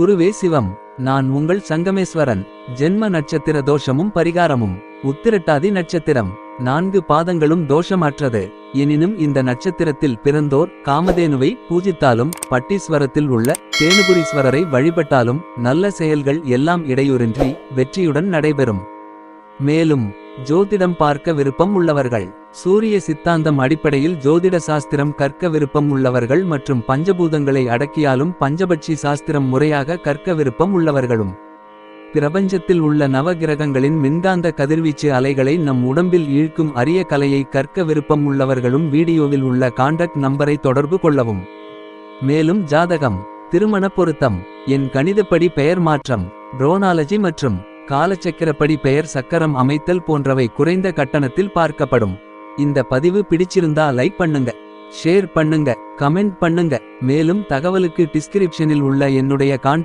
குருவே சிவம் நான் உங்கள் சங்கமேஸ்வரன். ஜென்ம நட்சத்திர தோஷமும் பரிகாரமும் உத்திரட்டாதி நட்சத்திரம். நான்கு பாதங்களும் தோஷமற்றது. எனினும் இந்த நட்சத்திரத்தில் பிறந்தோர் காமதேனுவை பூஜித்தாலும் பட்டீஸ்வரத்தில் உள்ள தேனுபுரீஸ்வரரை வழிபட்டாலும் நல்ல செயல்கள் எல்லாம் இடையூறின்றி வெற்றியுடன் நடைபெறும். மேலும் ஜோதிடம் பார்க்க விருப்பம் உள்ளவர்கள். சூரிய சித்தாந்தம் அடிப்படையில் ஜோதிட சாஸ்திரம் கற்க விருப்பம் உள்ளவர்கள் மற்றும் பஞ்சபூதங்களை அடக்கியாலும் பஞ்சபட்சி சாஸ்திரம் முறையாக கற்க விருப்பம் உள்ளவர்களும். பிரபஞ்சத்தில் உள்ள நவகிரகங்களின் மின்காந்த கதிர்வீச்சு அலைகளை நம் உடம்பில் ஈழ்க்கும் அரிய கலையை கற்க விருப்பம் உள்ளவர்களும் வீடியோவில் உள்ள காண்டாக்ட் நம்பரை தொடர்பு கொள்ளவும். மேலும் ஜாதகம் திருமண பொருத்தம் என் கணிதப்படி பெயர் மாற்றம் ட்ரோனாலஜி மற்றும் காலச்சக்கரப்படி பெயர் சக்கரம் அமைத்தல் போன்றவை குறைந்த கட்டணத்தில் பார்க்கப்படும். இந்த பதிவு பிடிச்சிருந்தா லைக் பண்ணுங்க ஷேர் பண்ணுங்க கமெண்ட் பண்ணுங்க. மேலும் தகவலுக்கு டிஸ்கிரிப்ஷனில் உள்ள என்னுடைய கான்டாக்ட்